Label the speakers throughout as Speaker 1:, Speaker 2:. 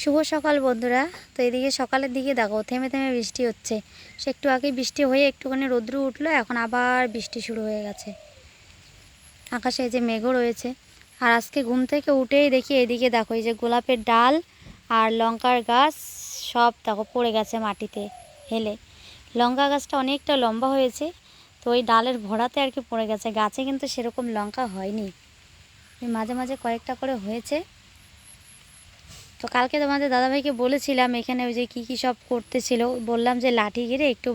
Speaker 1: শুভ সকাল বন্ধুরা। তো এদিকে সকালের দিকে দেখো, থেমে থেমে বৃষ্টি হচ্ছে। সে একটু আগে বৃষ্টি হয়ে একটুখানি রৌদ্র উঠল, এখন আবার বৃষ্টি শুরু হয়ে গেছে। আকাশে যে মেঘও রয়েছে। আর আজকে ঘুম থেকে উঠেই দেখি এদিকে দেখো, এই যে গোলাপের ডাল আর লঙ্কার গাছ সব দেখো পড়ে গেছে মাটিতে হেলে। লঙ্কা গাছটা অনেকটা লম্বা হয়েছে, তো ওই ডালের ভরাতে আর কি পড়ে গেছে। গাছে কিন্তু সেরকম লঙ্কা হয়নি। মাঝে মাঝে কয়েকটা করে হয়েছে। তো কালকে তোমাদের দাদাভাইকে বলেছিলাম এখানে ওই যে কী কী সব করতেছিল। বললাম যে লাঠি ঘিরে একটু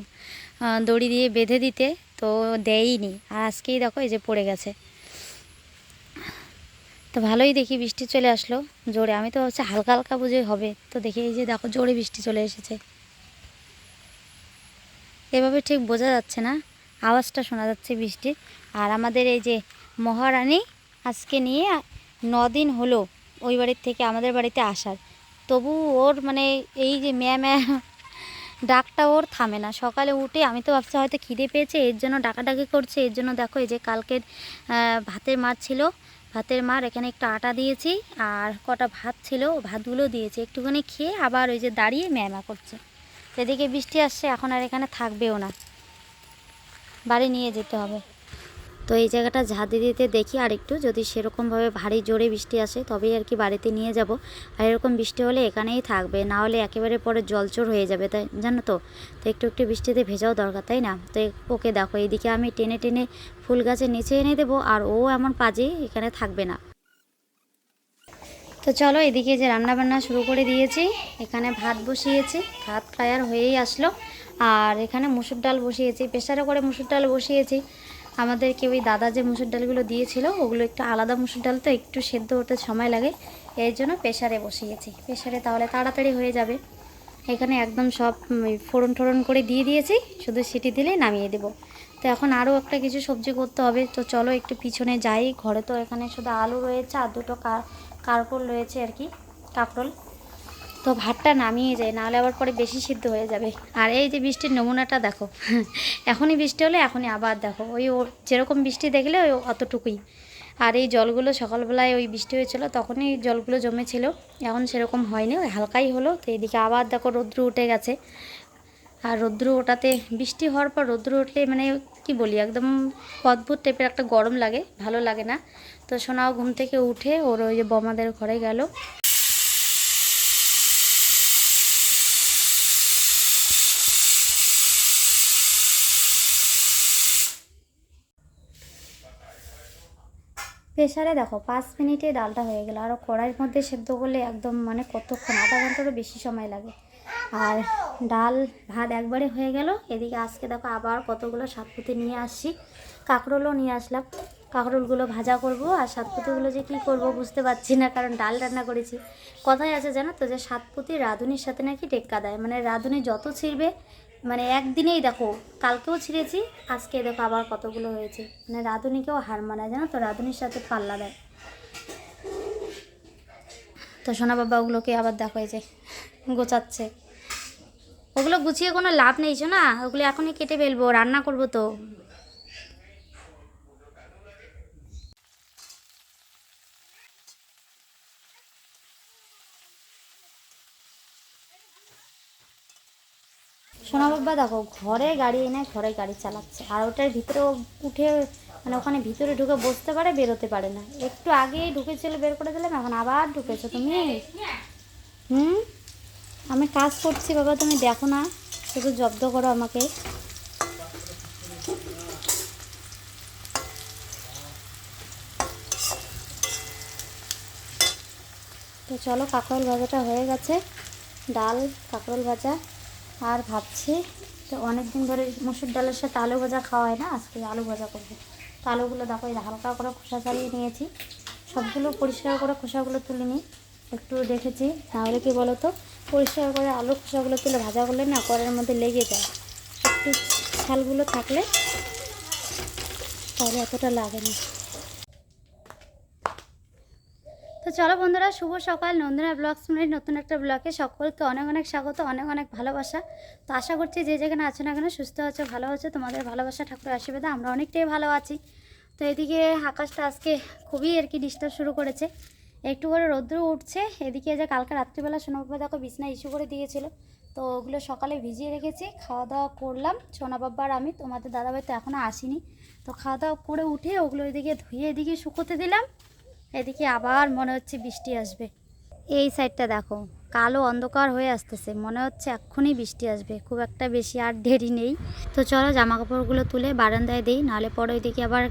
Speaker 1: দড়ি দিয়ে বেঁধে দিতে, তো দেয়নি আর আজকেই দেখো এই যে পড়ে গেছে। তো ভালোই দেখি বৃষ্টি চলে আসলো জোরে। আমি তো ভাবছি হালকা হালকা বুঝে হবে। তো দেখি এই যে দেখো জোরে বৃষ্টি চলে এসেছে। এভাবে ঠিক বোঝা যাচ্ছে না। আওয়াজটা শোনা যাচ্ছে বৃষ্টির। আর আমাদের এই যে মহারানী আজকে নিয়ে দিন হলো। ওই বাড়ির থেকে আমাদের বাড়িতে আসার। তবু ওর মানে এই যে ম্যা ম্যা ডাকটা ওর থামে না। সকালে উঠে আমি তো ভাবছি হয়তো খিদে পেয়েছে, এর জন্য ডাকাডাকি করছে। এর জন্য দেখো এই যে কালকের ভাতের মার ছিল। ভাতের মার এখানে একটু আটা দিয়েছি আর কটা ভাত ছিল, ভাতগুলো দিয়েছি। একটুখানি খেয়ে আবার ওই যে দাঁড়িয়ে ম্যামা করছে। এদিকে বৃষ্টি আসছে, এখন আর এখানে থাকবেও না। বাড়ি নিয়ে যেতে হবে। তো এই জায়গাটা ঝাঁদি দিতে দেখি আর একটু যদি সেরকমভাবে ভারী জোরে বৃষ্টি আসে, তবেই আর কি বাড়িতে নিয়ে যাব। আর এরকম বৃষ্টি হলে এখানেই থাকবে, না হলে একেবারে পরে জলচর হয়ে যাবে, তাই জানো তো? তো একটু একটু বৃষ্টিতে ভেজাও দরকার, তাই না? তো ওকে দেখো এইদিকে আমি টেনে টেনে ফুল গাছের নিচে এনে দেবো, আর ও এমন পাজে এখানে থাকবে না। তো চলো, এদিকে যে রান্না বান্না শুরু করে দিয়েছি, এখানে ভাত বসিয়েছি, ভাত প্রায় আর হয়েই আসলো। আর এখানে মুসুর ডাল বসিয়েছি, প্রেসারে করে মুসুর ডাল বসিয়েছি। আমাদেরকে ওই দাদা যে মুসুর ডালগুলো দিয়েছিল, ওগুলো একটু আলাদা মুসুর ডাল তো একটু সেদ্ধ হতে সময় লাগে, এর জন্য প্রেশারে বসিয়েছি। প্রেশারে তাহলে তাড়াতাড়ি হয়ে যাবে। এখানে একদম সব ফোড়ন টোড়ন করে দিয়ে দিয়েছি, শুধু সিটি দিলেই নামিয়ে দেবো। তো এখন আরও একটা কিছু সবজি করতে হবে, তো চলো একটু পিছনে যাই। ঘরে তো এখানে শুধু আলু রয়েছে আর দুটো কা- কারকল রয়েছে আর কি, কাঁকরোল। তো ভাতটা নামিয়ে যায়, নাহলে আবার পরে বেশি সিদ্ধ হয়ে যাবে। আর এই যে বৃষ্টির নমুনাটা দেখো, এখনই বৃষ্টি হলে এখনই আবার দেখো, ওই যেরকম বৃষ্টি দেখলে ওই অতটুকুই। আর এই জলগুলো সকালবেলায় ওই বৃষ্টি হয়েছিল, তখনই জলগুলো জমেছিল, এখন সেরকম হয়নি, ওই হালকাই হলো, তো এদিকে আবার দেখো রৌদ্র উঠে গেছে। আর রৌদ্র ওঠাতে, বৃষ্টি হওয়ার পর রৌদ্র উঠলে মানে কি বলি, একদম অদ্ভুত টাইপের একটা গরম লাগে, ভালো লাগে না। তো সোনাও ঘুম থেকে উঠে, ওর ওই যে বমাদের ঘরে গেল। প্রেসারে দেখো, পাঁচ মিনিটে ডালটা হয়ে গেল। আর কড়াইয়ের মধ্যে সেদ্ধ করলে একদম মানে কতক্ষণ, আধা ঘন্টারও বেশি সময় লাগে। আর ডাল ভাত একবারে হয়ে গেল। এদিকে আজকে দেখো আবার কতগুলো সাতপুতি নিয়ে আসছি। কাঁকরোলও নিয়ে আসলাম। কাঁকরোলগুলো ভাজা করব। আর সাতপুতিগুলো যে কী করব বুঝতে পারছি না, কারণ ডাল রান্না করেছি। কথাই আছে জানো তো যে সাতপুতি রাঁধুনির সাথে নাকি টেক্কা দেয়। মানে রাঁধুনি যত ছিঁড়বে মানে একদিনেই দেখো, কালকেও ছিঁড়েছি, আজকে দেখো আবার কতগুলো হয়েছে। মানে রাঁধুনিকেও হার মানায়, জানো তো? রাঁধুনির সাথে পাল্লা দেয়। তো সোনা বাবা ওগুলোকে আবার দেখো এই যে গোছাচ্ছে। ওগুলো গুছিয়ে কোনো লাভ নেই না ওগুলো এখনই কেটে ফেলব, রান্না করব তো। সোনা বাবা, দেখো, ঘরে গাড়ি এনে ঘরে গাড়ি চালাচ্ছে। আর ওটার ভিতরে উঠে মানে ওখানে ভিতরে ঢুকে বসতে পারে, বেরোতে পারে না। একটু আগেই ঢুকেছিল, বের করে দিলাম, এখন আবার ঢুকেছো। তুমি? হুম? আমি কাজ করছি, বাবা, তুমি দেখো না। শুধু জব্দ করো আমাকে। তো চলো, কাঁকরোল ভাজাটা হয়ে গেছে। ডাল, কাঁকরোল ভাজা। আর ভাবছি, তো অনেক দিন ধরে মুসুর ডালের সাথে আলু ভাজা খাওয়া হয় না, আজকে আলু ভাজা করব। তো আলুগুলো দেখো হালকা করে খোসা ছাড়িয়ে নিয়েছি। সবগুলো পরিষ্কার করে খোসাগুলো তুলে নিই, একটু দেখেছি। তাহলে কি বলো তো পরিষ্কার করে আলু খোসাগুলো তুলে ভাজা করলে না কড়ের মধ্যে লেগে যায়। একটু ছালগুলো থাকলে তাহলে এতটা লাগে না তো চলো বন্ধুরা, শুভ সকাল। নন্দনা ব্লগস মানে নতুন একটা ব্লগে সকলকে অনেক অনেক স্বাগত, অনেক অনেক ভালোবাসা। তো আশা করছি যে যেখানে আছো না কেন, সুস্থ আছো, ভালো আছো, তোমাদের ভালোবাসা, ঠাকুরের আশীর্বাদে আমরা অনেকটাই ভালো আছি। তো এদিকে আকাশটা আজকে খুবই আর কি ডিস্টার্ব শুরু করেছে। একটু করে রৌদ্র উঠছে, এদিকে যে কালকে রাত্রিবেলা সোনাবাবা দেখো বিছনা ইস্যু করে দিয়েছিল। তো ওগুলো সকালে ভিজিয়ে রেখেছি খাওয়া দাওয়া করলাম। সোনাবাবা আর আমি, তোমাদের দাদাভাই তো এখনও আসেনি। তো খাওয়া দাওয়া করে উঠে ওগুলো এদিকে ধুয়ে এদিকে শুকোতে দিলাম। এদিকে আবার মনে হচ্ছে বৃষ্টি আসবে। এই সাইডটা দেখো। কালো অন্ধকার হয়ে আসতেছে। মনে হচ্ছে এক্ষুনি বৃষ্টি আসবে। খুব একটা বেশি আর দেরি নেই। তো চলো জামা কাপড়গুলো তুলে বারান্দায় দিই, নাহলে পরে ওইদিকে আবার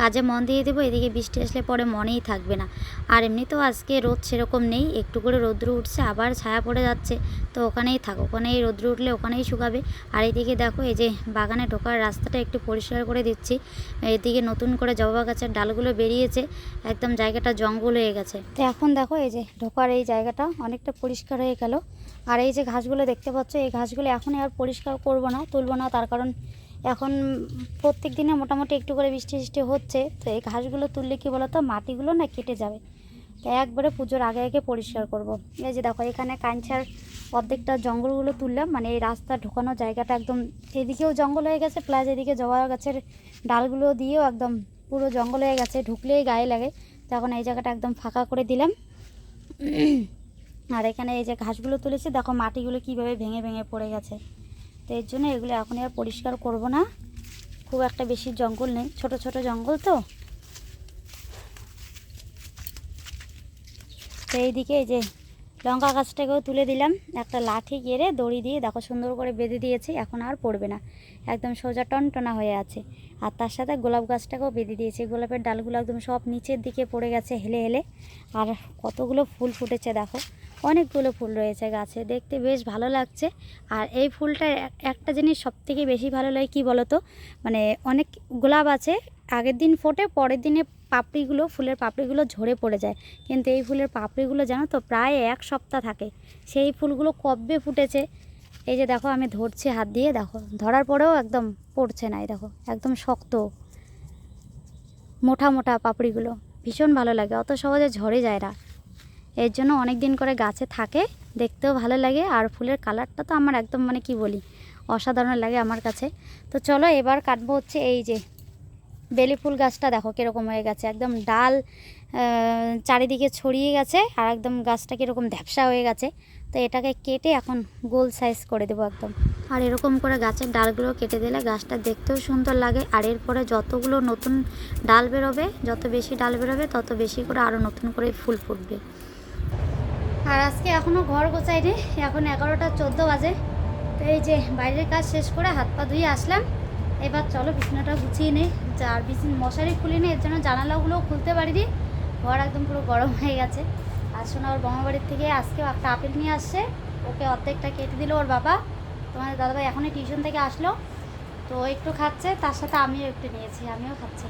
Speaker 1: কাজে মন দিয়ে দেবো, এদিকে বৃষ্টি আসলে পরে মনেই থাকবে না। আর এমনিতেও আজকে রোদ সেরকম নেই, একটু করে রৌদ্র উঠছে, আবার ছায়া পড়ে যাচ্ছে। তো ওখানেই থাকো, ওখানেই রৌদ্র উঠলে ওখানেই শুকাবে। আর এইদিকে দেখো, এই যে বাগানে ঢোকার রাস্তাটা একটু পরিষ্কার করে দিচ্ছি। এদিকে নতুন করে জবা গাছের ডালগুলো বেরিয়েছে, একদম জায়গাটা জঙ্গল হয়ে গেছে। তো এখন দেখো, এই যে ঢোকার এই জায়গাটা অনেকটা পরিষ্কার হয়ে গেল। আর এই যে ঘাসগুলো দেখতে পাচ্ছ, এই ঘাসগুলো এখন আর পরিষ্কার করব না, তুলব না, তার কারণ এখন প্রত্যেক দিনে মোটামুটি একটু করে বৃষ্টি বৃষ্টি হচ্ছে। তো এই ঘাসগুলো তুললে কি বলতো, মাটিগুলো না কেটে যাবে। তো একবারে পুজোর আগে আগে পরিষ্কার করব। এই যে দেখো, এখানে কাঞ্চার অর্ধেকটা জঙ্গলগুলো তুললাম মানে এই রাস্তা ঢোকানো জায়গাটা একদম এদিকেও জঙ্গল হয়ে গেছে, প্লাস এদিকে জবা গাছের ডালগুলো দিয়েও একদম পুরো জঙ্গল হয়ে গেছে, ঢুকলেই গায়ে লাগে। তখন এই জায়গাটা একদম ফাঁকা করে দিলাম। আর এখানে এই যে ঘাসগুলো তুলেছি, দেখো মাটিগুলো কীভাবে ভেঙে ভেঙে পড়ে গেছে। তো এর জন্য এগুলো এখন আর পরিষ্কার করব না। খুব একটা বেশি জঙ্গল নেই, ছোট ছোট জঙ্গল তো। তো এইদিকে এই যে লঙ্কা গাছটাকেও তুলে দিলাম, একটা লাঠি গেড়ে দড়ি দিয়ে দেখো সুন্দর করে বেঁধে দিয়েছি, এখন আর পড়বে না। একদম সোজা টনটনা হয়ে আছে। আর তার সাথে গোলাপ গাছটাকেও বেঁধে দিয়েছি, গোলাপের ডালগুলো একদম সব নিচের দিকে পড়ে গেছে হেলে হেলে। আর কতগুলো ফুল ফুটেছে দেখো। অনেকগুলো ফুল রয়েছে গাছে, দেখতে বেশ ভালো লাগছে। আর এই ফুলটা এক- একটা জিনিস সব থেকে বেশি ভালো লাগে কি বলো তো মানে অনেক গোলাপ আছে, আগের দিন ফোটে, পরের দিনে পাপড়িগুলো, ফুলের পাপড়িগুলো ঝরে পড়ে যায়। কিন্তু এই ফুলের পাপড়িগুলো জানো তো, প্রায় এক সপ্তাহ থাকে। সেই ফুলগুলো কবে ফুটেছে? এই যে দেখো, আমি ধরছি হাত দিয়ে, দেখো, ধরার পরেও একদম পড়ছে না, এই দেখো, একদম শক্ত, মোটা মোটা পাপড়িগুলো। ভীষণ ভালো লাগে, অত সহজে ঝরে যায় না। এর জন্য অনেক দিন করে গাছে থাকে, দেখতেও ভালো লাগে। আর ফুলের কালারটা তো আমার একদম মানে কি বলি, অসাধারণ লাগে আমার কাছে। তো চলো এবার কাটবো হচ্ছে এই যে বেলি ফুল গাছটা, দেখো কীরকম হয়ে গেছে। একদম ডাল চারিদিকে ছড়িয়ে গেছে আর একদম গাছটা কীরকম ধ্যাপসা হয়ে গেছে। তো এটাকে কেটে এখন গোল সাইজ করে দেবো একদম। আর এরকম করে গাছের ডালগুলো কেটে দিলে গাছটা দেখতেও সুন্দর লাগে। আর এরপরে যতগুলো নতুন ডাল বেরোবে, যত বেশি ডাল বেরোবে, তত বেশি করে আরও নতুন করে ফুল ফুটবে। আর আজকে এখনও ঘর গোছাইনি, এখন এগারোটা চোদ্দ বাজে। তো এই যে বাইরের কাজ শেষ করে হাত পা ধুয়ে আসলাম। এবার চলো বিছানাটা গুছিয়ে নেই। আর বিছান মশারি খুলিনি, এর জন্য জানালাগুলোও খুলতে পারিনি। ঘর একদম পুরো গরম হয়ে গেছে। আর শোনা, ওর বাড়ির থেকে আজকেও একটা আপেল নিয়ে আসছে। ওকে অর্ধেকটা কেটে দিল ওর বাবা। তোমাদের দাদাভাই এখনই টিউশন থেকে আসলো। তো একটু খাচ্ছে, তার সাথে আমিও একটু নিয়েছি, আমিও খাচ্ছি।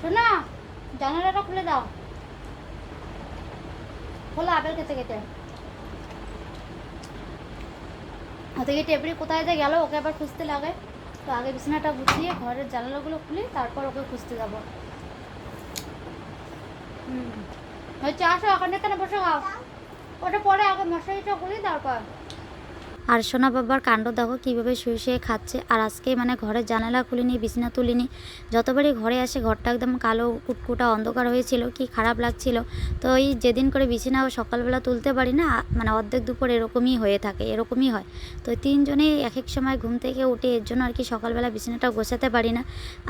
Speaker 1: শোনা, জানালাটা খুলে দাও। খোলা আপেল খেতে খেতে ওদিকে টেপড়ি কোথায় যে গেল, ওকে আবার খুঁজতে লাগে। তো আগে বিছানাটা গুছিয়ে ঘরের জানালাগুলো খুলি, তারপর ওকে খুঁজতে যাব। হুম। হচ্ছে আসো, ওখানে কেন বসে খাও ওটা পরে আগে মশারিটা খুলি, তারপর। আর সোনা বাবার কাণ্ড দেখো, কীভাবে শুয়ে শুয়ে খাচ্ছে। আর আজকে মানে ঘরের জানালা খুলিনি, বিছানা তুলিনি। যতবারই ঘরে আসে, ঘরটা একদম কালো, কুটকুটা অন্ধকার হয়েছিল, কি খারাপ লাগছিল। তো ওই যেদিন করে বিছানা সকালবেলা তুলতে পারি না মানে অর্ধেক দুপুর এরকমই হয়ে থাকে, এরকমই হয়। তো তিনজনেই এক এক সময় ঘুম থেকে উঠে, এর জন্য আর কি সকালবেলা বিছানাটা গোছাতে পারি না।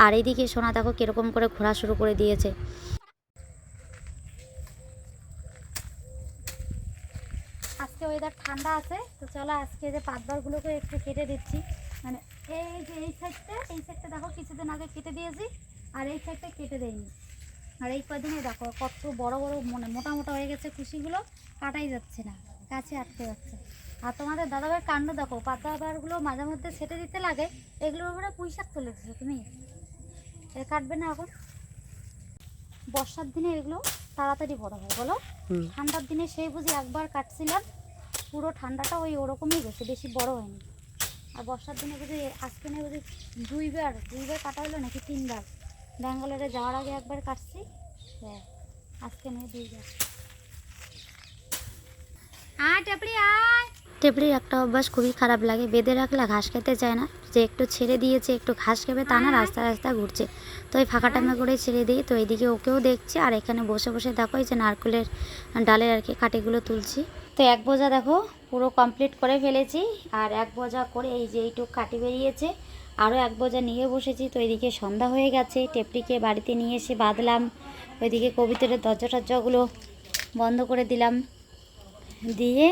Speaker 1: আর এইদিকে সোনা দেখো, কীরকম করে ঘোরা শুরু করে দিয়েছে আজকে ওয়েদার ঠান্ডা আছে তো চলো আজকে যে পাতবারগুলোকে একটু কেটে দিচ্ছি। মানে এই যে এই সাইডটা এই সাইডটা দেখো কিছুদিন আগে কেটে দিয়েছি আর এই সাইডটা কেটে দেয়নি আর এই কদিনে দেখো কত বড় বড় মানে মোটা মোটা হয়ে গেছে কুশিগুলো কাটাই যাচ্ছে না কাছে আটকে যাচ্ছে। আর তোমাদের দাদাভাইয়ের কাণ্ড দেখো পাতাবারগুলো মাঝে মধ্যে ছেটে দিতে লাগে এগুলোর উপরে পুঁই শাক তুলে দিচ্ছ তুমি। এ কাটবে না এখন। বর্ষার দিনে এগুলো তাড়াতাড়ি বড় হয় বলো? ঠান্ডার দিনে সেই বুঝি একবার কাটছিলাম পুরো ঠান্ডাটা ওই ওরকমই গেছে বেশি বড় হয়নি। আর বর্ষার দিনে বুঝি আজকে নিয়ে বুঝি দুইবার দুইবার কাটা হলো নাকি তিনবার? ব্যাঙ্গালোরে যাওয়ার আগে একবার কাটছি হ্যাঁ আজকে নিয়ে দুইবার। আয় টাপড়ি আয়। টেপড়ির একটা অভ্যাস খুবই খারাপ লাগে বেঁধে রাখলে ঘাস খেতে চায় না। যে একটু ছেড়ে দিয়েছে একটু ঘাস খেবে তা না রাস্তা রাস্তা ঘুরছে। তো এই ফাঁকা টাইমে করে ছেড়ে দিই তো এইদিকে ওকেও দেখছি আর এখানে বসে বসে দেখো এই যে নারকেলের ডালের আর কি কাঠিগুলো তুলছি। তো এক বোঝা দেখো, পুরো কমপ্লিট করে ফেলেছি। আর এক বোঝা করে এই যে এইটুক কাটি বেরিয়েছে আরও এক বোঝা নিয়ে বসেছি। তো এদিকে সন্ধ্যা হয়ে গেছে, টেপটিকে বাড়িতে নিয়ে এসে বাঁধলাম। ওইদিকে কবিতরের দরজা টরজাগুলো বন্ধ করে দিলাম। দিয়ে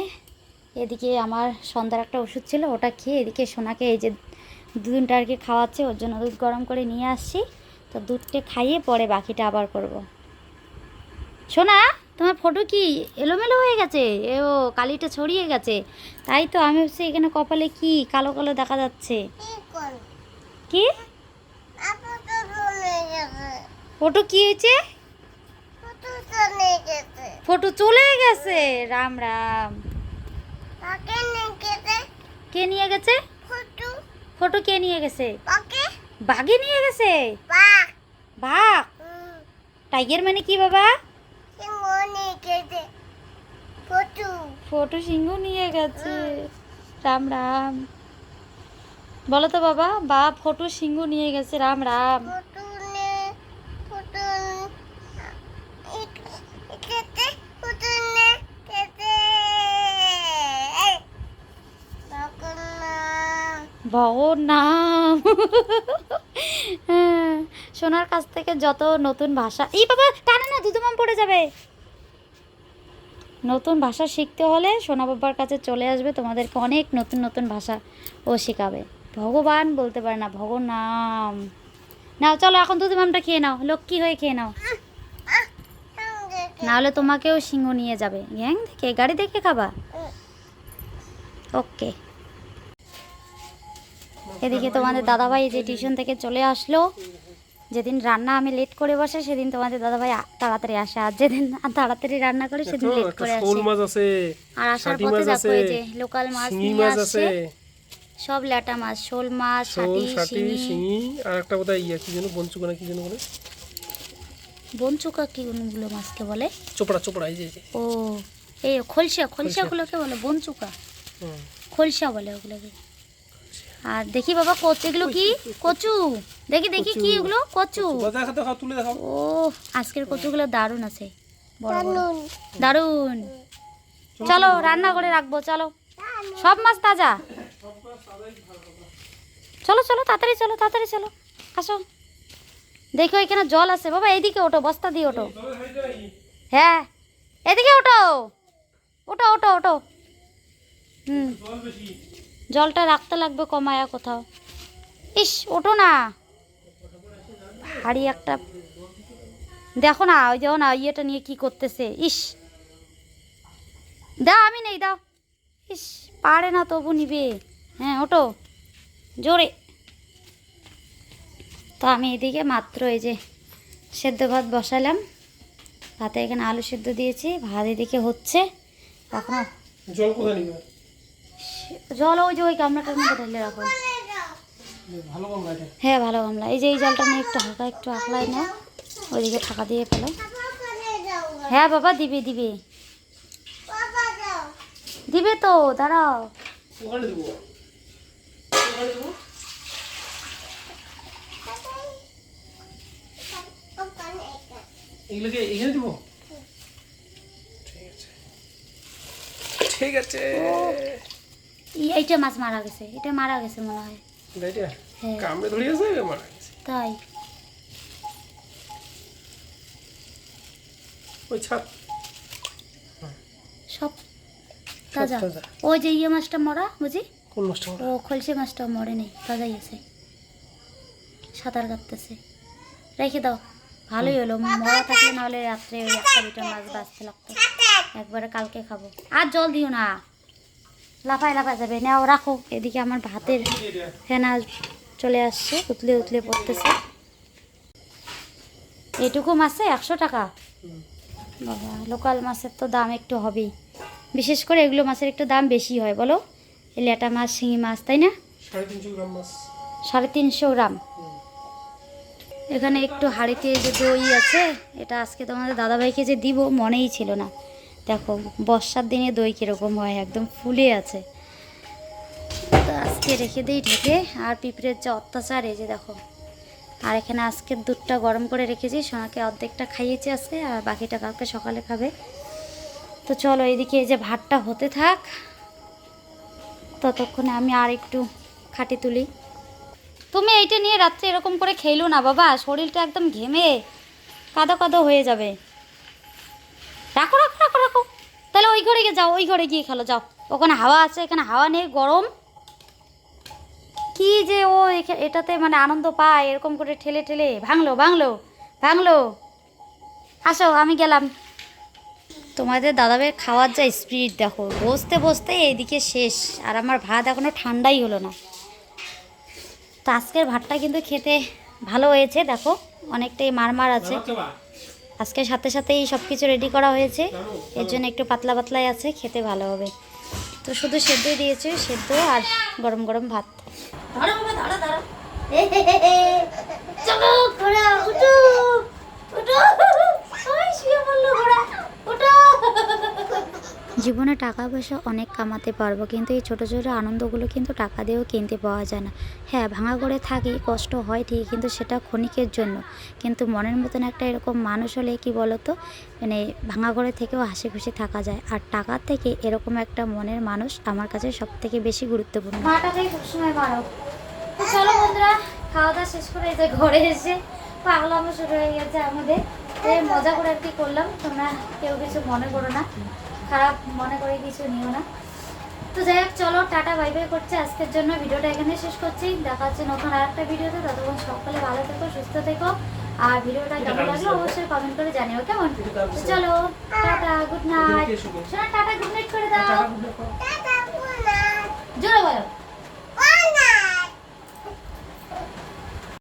Speaker 1: এদিকে আমার সন্ধ্যার একটা ওষুধ ছিল, ওটা খেয়ে এদিকে সোনাকে এই যে দুধটা আর কি খাওয়াচ্ছে, ওর জন্য দুধ গরম করে নিয়ে আসছি। তো দুধটা খাইয়ে পরে বাকিটা আবার করব। সোনা! তোমার ফটো কি এলোমেলো হয়ে গেছে? এ ও কালিটা ছড়িয়ে গেছে। তাই তো আমি ভাবছি এখানে কপালে কি কালো কালো দেখা যাচ্ছে। কি? ফটো কি হয়েছে? ফটো চলে গেছে। রাম রাম। কে নিয়ে গেছে? ফটো কে নিয়ে গেছে? বাঘে নিয়ে গেছে? বাঘ। টাইগার মানে কি বাবা? ফটো সিংহ নিয়ে গেছে। রাম রাম। বলো তো বাবা বা ফটো সিংহ নিয়ে গেছে রাম রাম। ভগর নাম। হ্যাঁ, সোনার কাছ থেকে যত নতুন ভাষা এই বাবা, টানে না দুধমাম পড়ে যাবে। নতুন ভাষা শিখতে হলে সোনা বাবার কাছে চলে আসবে, তোমাদেরকে অনেক নতুন নতুন ভাষা ও শেখাবে। ভগবান বলতে পারে না ভগর নাম। নাও, চলো এখন দুধমামটা খেয়ে নাও, লক্ষ্মী হয়ে খেয়ে নাও। নাহলে তোমাকেও সিংহ নিয়ে যাবে। গ্যাং, দেখে, গাড়ি দেখে খাবা। ওকে। এদিকে তোমাদের দাদাভাই যে টিউশন থেকে চলে আসলো যেদিন রান্না আমি লেট করে বসে সেদিন তোমাদের দাদাভাই আ- তাড়াতাড়ি আসে। আর যেদিন তাড়াতাড়ি রান্না করে সেদিন লেট করে
Speaker 2: শোল
Speaker 1: আসে।
Speaker 2: মাছ আছে
Speaker 1: আর আসার পথে দেখো এই যে লোকাল মাছ নিয়ে আসছে
Speaker 2: আছে।
Speaker 1: সব ল্যাটা মাছ শোল মাছ
Speaker 2: ষাটি
Speaker 1: শিঙি।
Speaker 2: আর একটা বোধহয় ইয়ে কি যেন বনচুকা না কি যেন বলে?
Speaker 1: বনচুকা কি কোনগুলো মাছকে বলে?
Speaker 2: চোপড়া চোপড়া এই যে
Speaker 1: ও এই খলসা খলসাগুলোকে বলে বনচুকা। খলসা বলে ওগুলোকে। আর দেখি বাবা কচু এগুলো কি? কচু দেখি দেখি কি এগুলো? কচু। ও আজকের কচুগুলো দারুণ আছে। দারুণ। চলো। রান্না করে রাখব চলো। সব মাছ তাজা। চলো চলো তাড়াতাড়ি চলো তাড়াতাড়ি চলো। আসো। দেখো এখানে জল আছে। বাবা এইদিকে ওঠো বস্তা দিয়ে ওঠো। হ্যাঁ এদিকে ওঠো। ওঠো ওঠো ওঠো। হুম। জলটা রাখতে লাগবে কমায়া কোথাও। ইস, ওঠো না। ভারী একটা দেখো না, ওই দেখো না, ইয়েটা নিয়ে কি করতেছে। ইস। দাও, আমি নেই, দাও। ইস, পারে না তবু নিবে। হ্যাঁ ওটো জোরে। তো আমি এদিকে মাত্র এই যে সেদ্ধ ভাত বসালাম। ভাতে এখানে আলু সেদ্ধ দিয়েছি, ভাত এদিকে হচ্ছে। এখনও
Speaker 2: জল
Speaker 1: ওই যে ওই গামলাটার মধ্যে ঢেলে রাখো। হ্যাঁ ভালো গামলা এই যে এই জলটা নিয়ে একটু হালকা একটু আকলাই নাও। ওইদিকে ফাঁকা দিয়ে ফেলো। হ্যাঁ বাবা দিবে দিবে। দিবে তো দাঁড়াও।
Speaker 2: এগুলোকে এখানে দেবো? ঠিক আছে। ঠিক আছে।
Speaker 1: ই- এইটা মাছ মারা গেছে এটা মারা গেছে মনে হয়। হ্যাঁ।
Speaker 2: কামড়ে ধরিয়েছে মারা গেছে?
Speaker 1: তাই।
Speaker 2: ওই ছাপ
Speaker 1: সব তাজা।
Speaker 2: তাজা।
Speaker 1: ওই যে ইয়ে মাছটা মরা বুঝি?
Speaker 2: কোন মাছটা
Speaker 1: ও খলসে মাছটা মরে নেই তাজাই আছে। সাঁতার কাটতেছে। রেখে দাও ভালোই হলো মরা থাকলে নাহলে রাত্রে ওই একটা দুটো মাছ বাঁচতে লাগতো। একবারে কালকে খাব। আর জল দিও না। লাফায় লাফায় যাবে। নাও রাখো। এদিকে আমার ভাতের ফেনা চলে আসছে। উতলে উতলে পড়তেছে। এটুকু মাছে একশো টাকা। বাবা লোকাল মাছের তো দাম একটু হবেই। বিশেষ করে এগুলো মাছের একটু দাম বেশি হয় বলো? এই ল্যাটা মাছ শিঙি মাছ তাই না?
Speaker 2: সাড়ে তিনশো গ্রাম
Speaker 1: সাড়ে তিনশো গ্রাম। এখানে একটু হাঁড়িতে যে দই আছে এটা আজকে তোমাদের দাদাভাইকে যে দিব মনেই ছিল না। দেখো, বর্ষার দিনে দই কীরকম হয়, একদম ফুলে আছে। তো আজকে রেখে দিই ঢেকে, আর পিঁপড়ের যে অত্যাচার, এই যে দেখো। আর এখানে আজকের দুধটা গরম করে রেখেছি, সোনাকে অর্ধেকটা খাইয়েছি আজকে, আর বাকিটা কালকে সকালে খাবে। তো চলো এদিকে এই যে ভাতটা হতে থাক। ততক্ষণে আমি আর একটু খাটি তুলি। তুমি এইটা নিয়ে রাত্রে এরকম করে খেলো না বাবা, শরীরটা একদম ঘেমে, কাদো কাদো হয়ে যাবে। রাখো রাখো রাখো তাহলে ওই ঘরে গিয়ে যাও, ওই ঘরে গিয়ে খেলো, যাও। ওখানে হাওয়া আছে, এখানে হাওয়া নেই, গরম। কি যে ও এটাতে মানে আনন্দ পায়, এরকম করে ঠেলে ঠেলে। ভাঙলো ভাঙলো ভাঙলো। আসো, আমি গেলাম। তোমাদের দাদাবের খাওয়ার যা স্পিড দেখো। বসতে বসতে এইদিকে শেষ, আর আমার ভাত এখনও ঠান্ডাই হলো না। তো আজকের ভাতটা কিন্তু খেতে ভালো হয়েছে, দেখো। অনেকটাই মারমার আছে। আজকে সাথে সাথেই সব কিছু রেডি করা হয়েছে। এর জন্য একটু পাতলা পাতলাই আছে খেতে ভালো হবে। তো শুধু সেদ্ধই দিয়েছে সেদ্ধ আর গরম গরম ভাত ধরো চলো ঘোড়া উঠো উঠো ওই শুয়ে পড়ল ঘোড়া উঠো জীবনে টাকা পয়সা অনেক কামাতে পারব, কিন্তু এই ছোটো ছোটো আনন্দগুলো কিন্তু টাকা দিয়েও কিনতে পাওয়া যায় না। হ্যাঁ ভাঙা করে থাকি, কষ্ট হয় ঠিক কিন্তু সেটা ক্ষণিকের জন্য। কিন্তু মনের মতন একটা এরকম মানুষ হলে কি বলতো? মানে ভাঙা ঘরে থেকেও হাসি খুশি থাকা যায়। আর টাকার থেকে এরকম একটা মনের মানুষ আমার কাছে সব থেকে বেশি গুরুত্বপূর্ণ। চলো বন্ধুরা, খাওয়া দাওয়া শেষ করে যে ঘরে এসে পাগলামো শুরু হয়ে গেছে আমাদের। মজা করে আর কি করলাম, তোমরা কেউ কিছু মনে করো না। খারাপ মনে করে কিছু নিও না। তো যাই হোক চলো টাটা বাই বাই করছে। আজকের জন্য ভিডিওটা এখানে শেষ করছি। দেখা হচ্ছে নতুন আর একটা ভিডিওতে। ততক্ষণ সকলে ভালো থেকো সুস্থ থেকো। আর ভিডিওটা কেমন লাগল অবশ্যই কমেন্ট করে জানিও কেমন? চলো টাটা গুড নাইট শোনা টাটা গুড নাইট করে দাও। জোরে বলো।